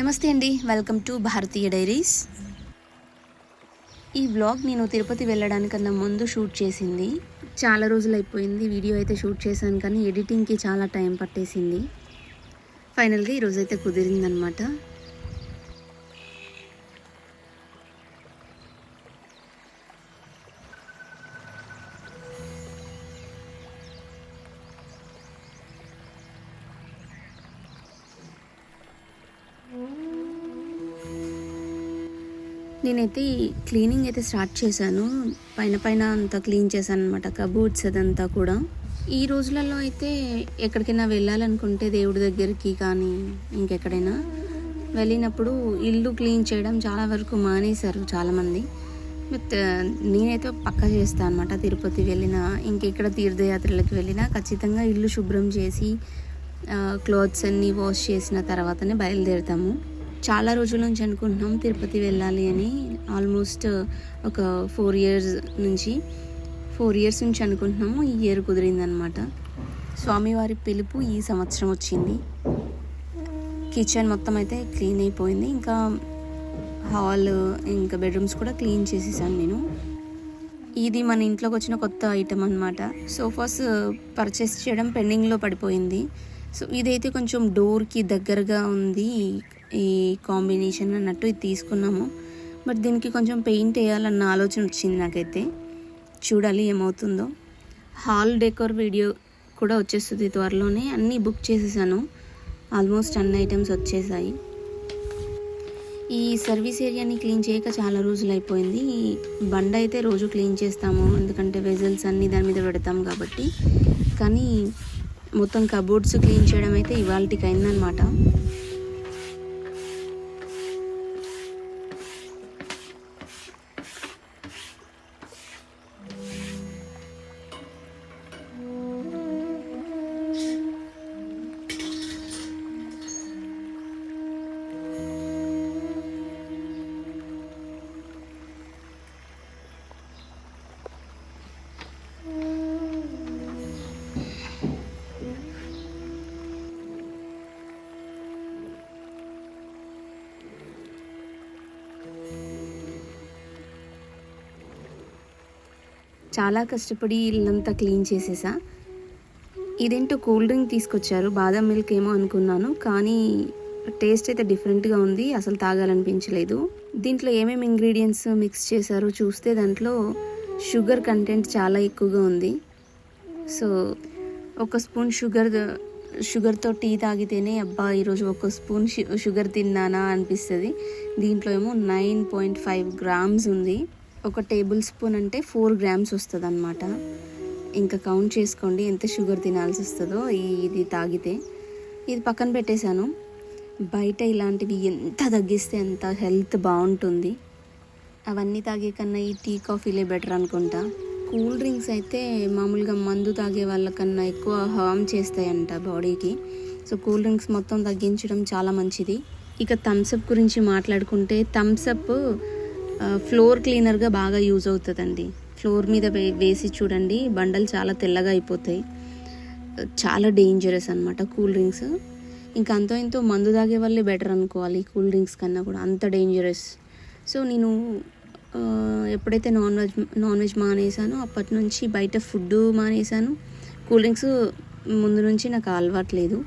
నమస్తే అండి. Welcome to Bharatiya diaries. ఈ వ్లాగ్ నేను తిరుపతి వెళ్ళడానికన్నా ముందు షూట్ చేసింది. చాలా రోజులు అయిపోయింది వీడియో అయితే షూట్ చేశాను కానీ ఎడిటింగ్కి చాలా టైం పట్టేసింది. ఫైనల్గా ఈరోజైతే కుదిరిందనమాట. నేనైతే క్లీనింగ్ అయితే స్టార్ట్ చేశాను. పైన పైన అంతా క్లీన్ చేశాను అనమాట కబోర్డ్స్ అదంతా కూడా. ఈ రోజులలో అయితే ఎక్కడికైనా వెళ్ళాలనుకుంటే దేవుడి దగ్గరికి కానీ ఇంకెక్కడైనా వెళ్ళినప్పుడు ఇల్లు క్లీన్ చేయడం చాలా వరకు మానేశారు చాలామంది. బట్ నేనైతే పక్క చేస్తాను అనమాట తిరుపతి వెళ్ళినా ఇంకెక్కడ తీర్థయాత్రలకు వెళ్ళినా ఖచ్చితంగా ఇల్లు శుభ్రం చేసి క్లాత్స్ అన్నీ వాష్ చేసిన తర్వాతనే బయలుదేరుతాము. చాలా రోజుల నుంచి అనుకుంటున్నాం తిరుపతి వెళ్ళాలి అని. ఆల్మోస్ట్ uh, ఒక ఫోర్ ఇయర్స్ నుంచి ఫోర్ ఇయర్స్ నుంచి అనుకుంటున్నాము. ఈ ఇయర్ కుదిరిందనమాట. స్వామివారి పిలుపు ఈ సంవత్సరం వచ్చింది. కిచెన్ మొత్తం అయితే క్లీన్ అయిపోయింది. ఇంకా హాల్ ఇంకా బెడ్రూమ్స్ కూడా క్లీన్ చేసేసాను నేను. ఇది మన ఇంట్లోకి వచ్చిన కొత్త ఐటమ్ అనమాట సోఫాస్ పర్చేస్ చేయడం పెండింగ్లో పడిపోయింది. సో ఇదైతే కొంచెం డోర్కి దగ్గరగా ఉంది. ఈ కాంబినేషన్ అన్నట్టు ఇది తీసుకున్నాము. బట్ దీనికి కొంచెం పెయింట్ వేయాలన్న ఆలోచన వచ్చింది నాకైతే. చూడాలి ఏమవుతుందో. హాల్ డెకోర్ వీడియో కూడా వచ్చేస్తుంది త్వరలోనే. అన్నీ బుక్ చేసేసాను. ఆల్మోస్ట్ అన్ని ఐటమ్స్ వచ్చేసాయి. ఈ సర్వీస్ ఏరియాని క్లీన్ చేయక చాలా రోజులు అయిపోయింది. ఈ బండ అయితే రోజు క్లీన్ చేస్తాము. ఎందుకంటే వెజల్స్ అన్నీ దాని మీద పెడతాం కాబట్టి. కానీ మొత్తం కబోర్డ్స్ క్లీన్ చేయడం అయితే ఇవాళకి అయిందనమాట చాలా కష్టపడి ఇల్లంతా క్లీన్ చేసేసా. ఇదేంటో కూల్ డ్రింక్ తీసుకొచ్చారు బాదం మిల్క్ ఏమో అనుకున్నాను కానీ టేస్ట్ అయితే డిఫరెంట్గా ఉంది అసలు తాగాలనిపించలేదు. దీంట్లో ఏమేమి ఇంగ్రీడియంట్స్ మిక్స్ చేశారో చూస్తే దాంట్లో షుగర్ కంటెంట్ చాలా ఎక్కువగా ఉంది. సో ఒక స్పూన్ షుగర్ షుగర్తో టీ తాగితేనే అబ్బా ఈరోజు ఒక స్పూన్ షుగర్ తిన్నానా అనిపిస్తుంది. దీంట్లో ఏమో నైన్ పాయింట్ ఫైవ్ గ్రామ్స్ ఉంది. ఒక టేబుల్ స్పూన్ అంటే ఫోర్ గ్రామ్స్ వస్తుంది అనమాట ఇంకా కౌంట్ చేసుకోండి ఎంత షుగర్ తినాల్సి వస్తుందో ఇది తాగితే. ఇది పక్కన పెట్టేశాను. బయట ఇలాంటివి ఎంత తగ్గిస్తే అంత హెల్త్ బాగుంటుంది. అవన్నీ తాగే కన్నా ఈ టీ కాఫీలే బెటర్ అనుకుంటా. కూల్ డ్రింక్స్ అయితే మామూలుగా మందు తాగే వాళ్ళకన్నా ఎక్కువ హార్మ్ చేస్తాయంట బాడీకి. సో కూల్ డ్రింక్స్ మొత్తం తగ్గించడం చాలా మంచిది. ఇక థమ్స్అప్ గురించి మాట్లాడుకుంటే థమ్స్అప్ ఫ్లోర్ క్లీనర్గా బాగా యూజ్ అవుతుందండి. ఫ్లోర్ మీద వేసి చూడండి బండలు చాలా తెల్లగా అయిపోతాయి. చాలా డేంజరస్ అనమాట కూల్ డ్రింక్స్. ఇంకా అంతో ఇంతో మందు తాగే వాళ్ళే బెటర్ అనుకోవాలి కూల్ డ్రింక్స్ కన్నా కూడా అంత డేంజరస్ సో నేను ఎప్పుడైతే నాన్ వెజ్ నాన్ వెజ్ మానేసానో అప్పటి నుంచి బయట ఫుడ్ మానేసాను. కూల్ డ్రింక్స్ ముందు నుంచి నాకు అలవాట్లేదు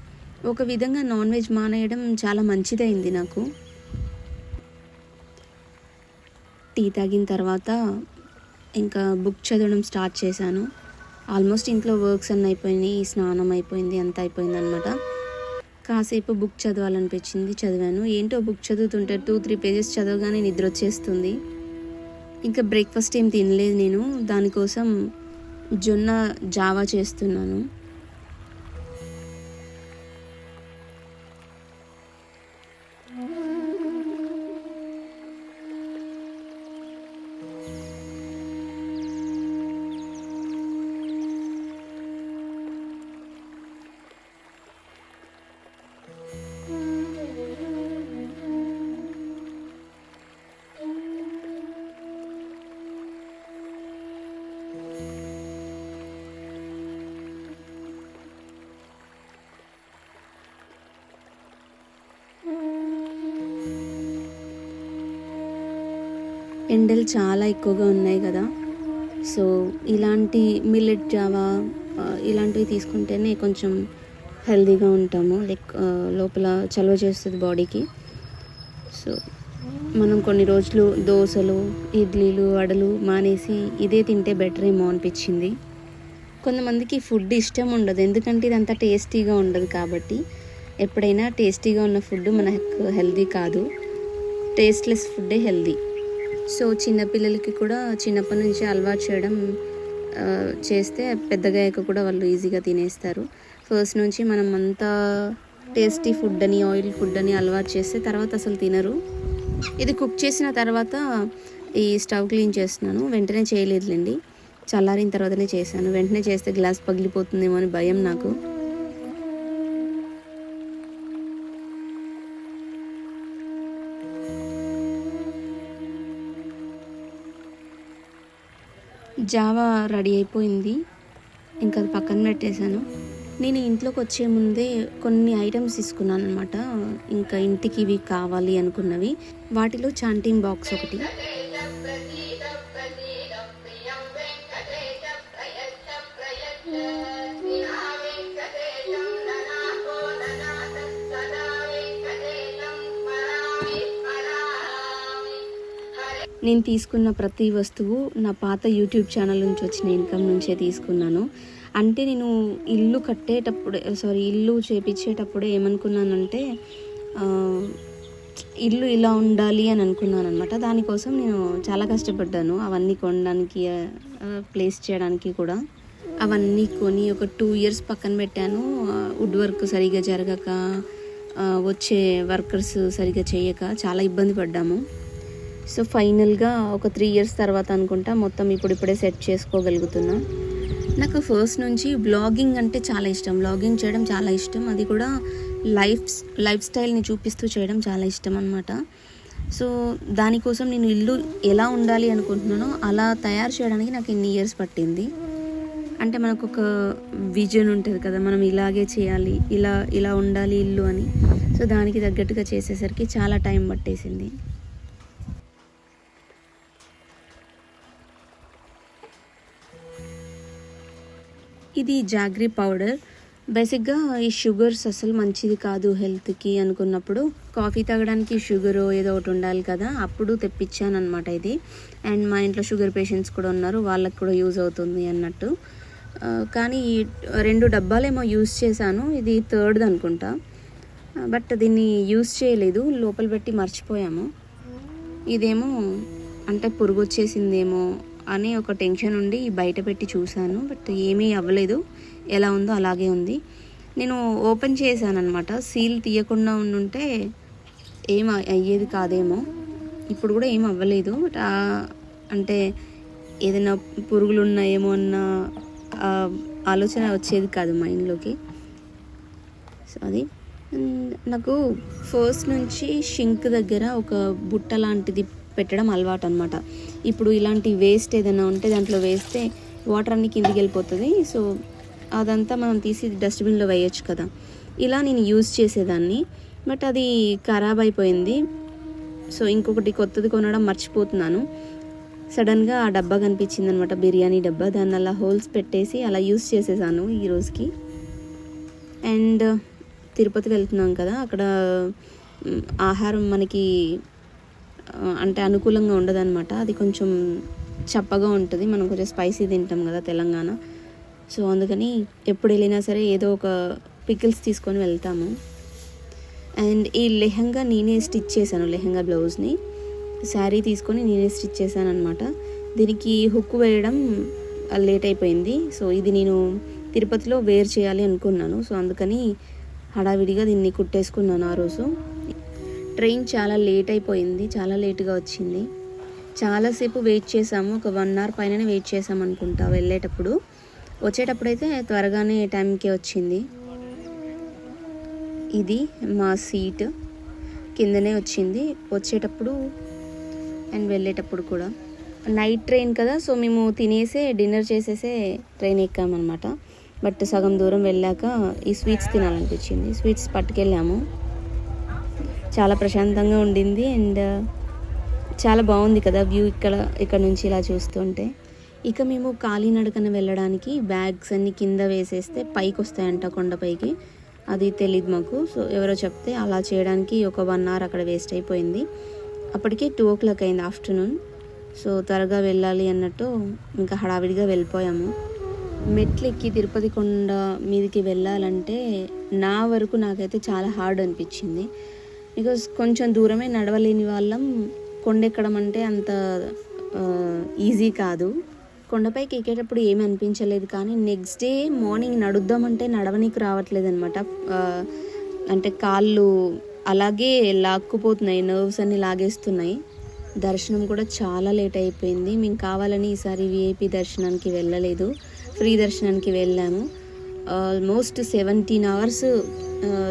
ఒక విధంగా నాన్ వెజ్ మానేయడం చాలా మంచిదైంది నాకు. టీ తాగిన తర్వాత ఇంకా బుక్ చదవడం స్టార్ట్ చేశాను. ఆల్మోస్ట్ ఇంట్లో వర్క్స్ అన్నీ అయిపోయినాయి స్నానం అయిపోయింది అంత అయిపోయింది అనమాట కాసేపు బుక్ చదవాలనిపించింది చదివాను. ఏంటో బుక్ చదువుతుంటే టూ త్రీ పేజెస్ చదవగానే నిద్ర వచ్చేస్తుంది. ఇంకా బ్రేక్ఫాస్ట్ ఏం తినలేదు నేను. దానికోసం జొన్న జావా చేస్తున్నాను. ఎండలు చాలా ఎక్కువగా ఉన్నాయి కదా. సో ఇలాంటి మిల్లెట్ జావా ఇలాంటివి తీసుకుంటేనే కొంచెం హెల్దీగా ఉంటాము. లైక్ లోపల చలవ చేస్తుంది బాడీకి. సో మనం కొన్ని రోజులు దోశలు ఇడ్లీలు వడలు మానేసి ఇదే తింటే బెటర్ ఏమో అనిపించింది. కొంతమందికి ఫుడ్ ఇష్టం ఉండదు. ఎందుకంటే ఇదంతా టేస్టీగా ఉండదు కాబట్టి. ఎప్పుడైనా టేస్టీగా ఉన్న ఫుడ్ మనకు హెల్దీ కాదు. టేస్ట్లెస్ ఫుడ్డే హెల్దీ. సో చిన్నపిల్లలకి కూడా చిన్నప్పటి నుంచి అలవాటు చేయడం చేస్తే పెద్దగా అయ్యాక కూడా వాళ్ళు ఈజీగా తినేస్తారు. ఫస్ట్ నుంచి మనం అంతా టేస్టీ ఫుడ్ అని ఆయిల్ ఫుడ్ అని అలవాటు చేస్తే తర్వాత అసలు తినరు. ఇది కుక్ చేసిన తర్వాత ఈ స్టవ్ క్లీన్ చేస్తున్నాను. వెంటనే చేయలేదులేండి. చల్లారిన తర్వాతనే చేశాను. వెంటనే చేస్తే గ్లాస్ పగిలిపోతుందేమో అని భయం నాకు. జావా రెడీ అయిపోయింది. ఇంకా అది పక్కన పెట్టేశాను. నేను ఇంట్లోకి వచ్చే ముందే కొన్ని ఐటమ్స్ తీసుకున్నాను అనమాట ఇంకా ఇంటికి ఇవి కావాలి అనుకున్నవి. వాటిలో చాంటింగ్ బాక్స్ ఒకటి నేను తీసుకున్న ప్రతి వస్తువు నా పాత యూట్యూబ్ ఛానల్ నుంచి వచ్చిన ఇన్కమ్ నుంచే తీసుకున్నాను. అంటే నేను ఇల్లు కట్టేటప్పుడే సారీ ఇల్లు చేపించేటప్పుడే ఏమనుకున్నానంటే ఇల్లు ఇలా ఉండాలి అని అనుకున్నాను అనమాట దానికోసం నేను చాలా కష్టపడ్డాను. అవన్నీ కొనడానికి ప్లేస్ చేయడానికి కూడా. అవన్నీ కొని ఒక టూ ఇయర్స్ పక్కన పెట్టాను. వుడ్ వర్క్ సరిగా జరగక వచ్చే వర్కర్స్ సరిగా చేయక చాలా ఇబ్బంది పడ్డాము. సో ఫైనల్గా ఒక త్రీ ఇయర్స్ తర్వాత అనుకుంటా మొత్తం ఇప్పుడు ఇప్పుడే సెట్ చేసుకోగలుగుతున్నా. నాకు ఫస్ట్ నుంచి బ్లాగింగ్ అంటే చాలా ఇష్టం. బ్లాగింగ్ చేయడం చాలా ఇష్టం. అది కూడా లైఫ్ లైఫ్ స్టైల్ని చూపిస్తూ చేయడం చాలా ఇష్టం అనమాట సో దానికోసం నేను ఇల్లు ఎలా ఉండాలి అనుకుంటున్నానో అలా తయారు చేయడానికి నాకు ఇన్ని ఇయర్స్ పట్టింది. అంటే మనకు ఒక విజన్ ఉంటుంది కదా మనం ఇలాగే చేయాలి ఇలా ఇలా ఉండాలి ఇల్లు అని. సో దానికి తగ్గట్టుగా చేసేసరికి చాలా టైం పట్టేసింది. ఇది జాగ్రీ పౌడర్. బేసిక్గా ఈ షుగర్స్ అసలు మంచిది కాదు హెల్త్కి అనుకున్నప్పుడు. కాఫీ తాగడానికి షుగర్ ఏదో ఒకటి ఉండాలి కదా అప్పుడు తెప్పించాను అనమాట ఇది. అండ్ మా ఇంట్లో షుగర్ పేషెంట్స్ కూడా ఉన్నారు వాళ్ళకి కూడా యూజ్ అవుతుంది అన్నట్టు. కానీ ఈ రెండు డబ్బాలేమో యూజ్ చేశాను ఇది థర్డ్ అనుకుంటా. బట్ దీన్ని యూజ్ చేయలేదు లోపల పెట్టి మర్చిపోయాము. ఇదేమో అంటే పురుగు వచ్చేసిందేమో అని ఒక టెన్షన్ ఉండి బయట పెట్టి చూశాను బట్ ఏమీ అవ్వలేదు. ఎలా ఉందో అలాగే ఉంది. నేను ఓపెన్ చేశాను అనమాట సీల్ తీయకుండా ఉండుంటే ఏం అయ్యేది కాదేమో. ఇప్పుడు కూడా ఏం అవ్వలేదు. బట్ అంటే ఏదైనా పురుగులు ఉన్నాయేమో అన్న ఆలోచన వచ్చేది కాదు మైండ్లోకి. సో అది. నాకు ఫస్ట్ నుంచి షింక్ దగ్గర ఒక బుట్ట లాంటిది పెట్టడం అలవాటు అనమాట ఇప్పుడు ఇలాంటి వేస్ట్ ఏదైనా ఉంటే దాంట్లో వేస్తే వాటర్ అన్ని కిందికి వెళ్ళిపోతుంది. సో అదంతా మనం తీసి డస్ట్బిన్లో వేయొచ్చు కదా. ఇలా నేను యూజ్ చేసేదాన్ని. బట్ అది ఖరాబ్ అయిపోయింది. సో ఇంకొకటి కొత్తది కొనడం మర్చిపోతున్నాను. సడన్గా ఆ డబ్బా కనిపించింది అనమాట బిర్యానీ డబ్బా. దాన్ని అలా హోల్స్ పెట్టేసి అలా యూస్ చేసేసాను ఈ రోజుకి. అండ్ తిరుపతి వెళ్తున్నాం కదా. అక్కడ ఆహారం మనకి అంటే అనుకూలంగా ఉండదన్నమాట. అది కొంచెం చప్పగా ఉంటుంది. మనం కొంచెం స్పైసీ తింటాం కదా తెలంగాణ. సో అందుకని ఎప్పుడు వెళ్ళినా సరే ఏదో ఒక పికిల్స్ తీసుకొని వెళ్తాము. అండ్ ఈ లెహంగా నేనే స్టిచ్ చేశాను లెహంగా బ్లౌజ్ని. శారీ తీసుకొని నేనే స్టిచ్ చేశాను అనమాట దీనికి హుక్ వేయడం లేట్ అయిపోయింది. సో ఇది నేను తిరుపతిలో వేర్ చేయాలి అనుకున్నాను. సో అందుకని హడావిడిగా దీన్ని కుట్టేసుకున్నాను ఆ రోజు. ట్రైన్ చాలా లేట్ అయిపోయింది చాలా లేట్గా వచ్చింది. చాలాసేపు వెయిట్ చేసాము ఒక వన్ అవర్ పైననే వెయిట్ చేసాం అనుకుంటా వెళ్ళేటప్పుడు. వచ్చేటప్పుడు అయితే త్వరగానే టైంకే వచ్చింది. ఇది మా సీట్ కిందనే వచ్చింది. వచ్చేటప్పుడు అండ్ వెళ్ళేటప్పుడు కూడా. నైట్ ట్రైన్ కదా సో మేము తినేసే డిన్నర్ చేసేసే ట్రైన్ ఎక్కామన్నమాట. బట్ సగం దూరం వెళ్ళాక ఈ స్వీట్స్ తినాలనిపించింది. స్వీట్స్ పట్టుకెళ్ళాము. చాలా ప్రశాంతంగా ఉండింది అండ్ uh, చాలా బాగుంది కదా వ్యూ ఇక్కడ ఇక్కడ నుంచి ఇలా చూస్తుంటే. ఇక మేము కాలినడకన వెళ్ళడానికి బ్యాగ్స్ అన్ని కింద వేసేస్తే పైకి వస్తాయంట కొండపైకి. అది తెలియదు మాకు. సో ఎవరో చెప్తే అలా చేయడానికి ఒక వన్ అవర్ అక్కడ వేస్ట్ అయిపోయింది. అప్పటికే టూ ఓ క్లాక్ అయింది ఆఫ్టర్నూన్. సో త్వరగా వెళ్ళాలి అన్నట్టు ఇంకా హడావిడిగా వెళ్ళిపోయాము. మెట్లు ఎక్కి తిరుపతి కొండ మీదకి వెళ్ళాలంటే నా వరకు నాకైతే చాలా హార్డ్ అనిపించింది. బికాస్ కొంచెం దూరమే నడవలేని వాళ్ళం. కొండ ఎక్కడం అంటే అంత ఈజీ కాదు. కొండపైకి ఎక్కేటప్పుడు ఏమీ అనిపించలేదు కానీ నెక్స్ట్ డే మార్నింగ్ నడుద్దామంటే నడవనీకి రావట్లేదు అనమాట అంటే కాళ్ళు అలాగే లాక్కుపోతున్నాయి నర్వ్స్ అన్ని లాగేస్తున్నాయి. దర్శనం కూడా చాలా లేట్ అయిపోయింది. మేము కావాలని ఈసారి విఐపి దర్శనానికి వెళ్ళలేదు. ఫ్రీ దర్శనానికి వెళ్ళాము. ఆల్మోస్ట్ సెవెంటీన్ అవర్స్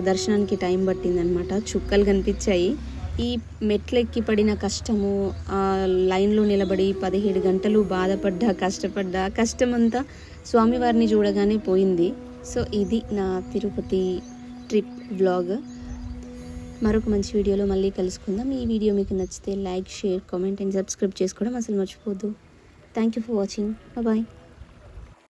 దర్శనానికి టైం పట్టిందనమాట చుక్కలు కనిపించాయి. ఈ మెట్లెక్కి పడిన కష్టము ఆ లైన్లో నిలబడి పదిహేడు గంటలు బాధపడ్డా కష్టపడ్డా కష్టమంతా స్వామివారిని చూడగానే పోయింది. సో ఇది నా తిరుపతి ట్రిప్ వ్లాగ్. మరొక మంచి వీడియోలో మళ్ళీ కలుసుకుందాం. ఈ వీడియో మీకు నచ్చితే like share comment and subscribe చేసుకోవడం అసలు మర్చిపోద్దు thank you for watching bye